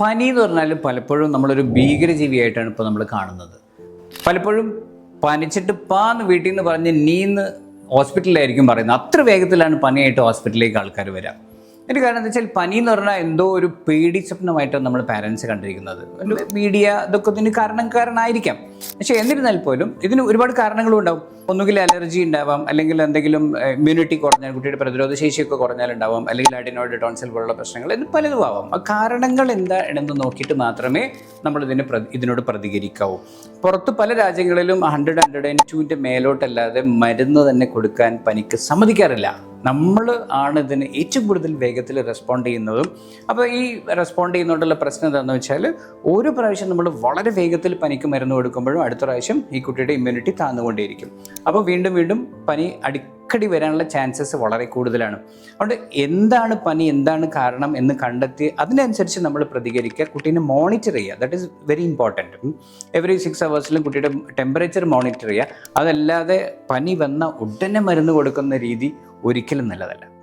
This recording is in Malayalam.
പനി എന്ന് പറഞ്ഞാൽ പലപ്പോഴും നമ്മളൊരു ഭീകരജീവിയായിട്ടാണ് ഇപ്പോൾ നമ്മൾ കാണുന്നത്. പലപ്പോഴും പനിച്ചിട്ട് പാന്ന് വീട്ടിൽ നിന്ന് പറഞ്ഞ് നീന്ന് ഹോസ്പിറ്റലിലായിരിക്കും പറയുന്നത്. അത്ര വേഗത്തിലാണ് പനിയായിട്ട് ഹോസ്പിറ്റലിലേക്ക് ആൾക്കാർ വരിക അതിന്റെ കാരണം എന്താ വെച്ചാൽ പനി എന്ന് പറഞ്ഞാൽ എന്തോ ഒരു പേടി സ്വപ്നമായിട്ടാണ് നമ്മൾ പാരൻസ് കണ്ടിരിക്കുന്നത്. മീഡിയ ഇതൊക്കെ ഇതിന് കാരണക്കാരനായിരിക്കാം പക്ഷേ എന്നിരുന്നാൽ പോലും ഇതിന് ഒരുപാട് കാരണങ്ങളും ഉണ്ടാവും. ഒന്നുകിൽ അലർജി ഉണ്ടാവാം അല്ലെങ്കിൽ എന്തെങ്കിലും ഇമ്മ്യൂണിറ്റി കുറഞ്ഞാൽ കുട്ടിയുടെ പ്രതിരോധ ശേഷിയൊക്കെ കുറഞ്ഞാലുണ്ടാവാം അല്ലെങ്കിൽ അഡിനോയിഡ് ടോൺസിൽ പോലുള്ള പ്രശ്നങ്ങൾ ഇത് പലതും ആവാം. ആ കാരണങ്ങൾ എന്താ എന്താണെന്ന് നോക്കിയിട്ട് മാത്രമേ നമ്മൾ ഇതിന് ഇതിനോട് പ്രതികരിക്കാവൂ. പുറത്ത് പല രാജ്യങ്ങളിലും ഹൺഡ്രഡ് ഹൺഡ്രഡ് ആൻഡ് ടുവിന്റെ മേലോട്ടല്ലാതെ മരുന്ന് തന്നെ കൊടുക്കാൻ പനിക്ക് സമ്മതിക്കാറില്ല. നമ്മൾ ആണ് ഇതിന് ഏറ്റവും കൂടുതൽ വേഗത്തിൽ റെസ്പോണ്ട് ചെയ്യുന്നതും. അപ്പോൾ ഈ റെസ്പോണ്ട് ചെയ്യുന്നതുകൊണ്ടുള്ള പ്രശ്നം എന്താണെന്ന് വെച്ചാൽ ഒരു പ്രാവശ്യം നമ്മൾ വളരെ വേഗത്തിൽ പനിക്ക് മരുന്ന് കൊടുക്കുമ്പോഴും അടുത്ത പ്രാവശ്യം ഈ കുട്ടിയുടെ ഇമ്മ്യൂണിറ്റി താന്നുകൊണ്ടേയിരിക്കും. അപ്പോൾ വീണ്ടും വീണ്ടും പനി അടിക്കടി വരാനുള്ള ചാൻസസ് വളരെ കൂടുതലാണ്. അതുകൊണ്ട് എന്താണ് പനി എന്താണ് കാരണം എന്ന് കണ്ടെത്തി അതിനനുസരിച്ച് നമ്മൾ പ്രതികരിക്കുക കുട്ടീനെ മോണിറ്റർ ചെയ്യുക. That is very important every six അവേഴ്സിലും കുട്ടിയുടെ ടെമ്പറേച്ചർ മോണിറ്റർ ചെയ്യുക. അതല്ലാതെ പനി വന്ന ഉടനെ മരുന്ന് കൊടുക്കുന്ന രീതി ഒരിക്കലും നല്ലതല്ല.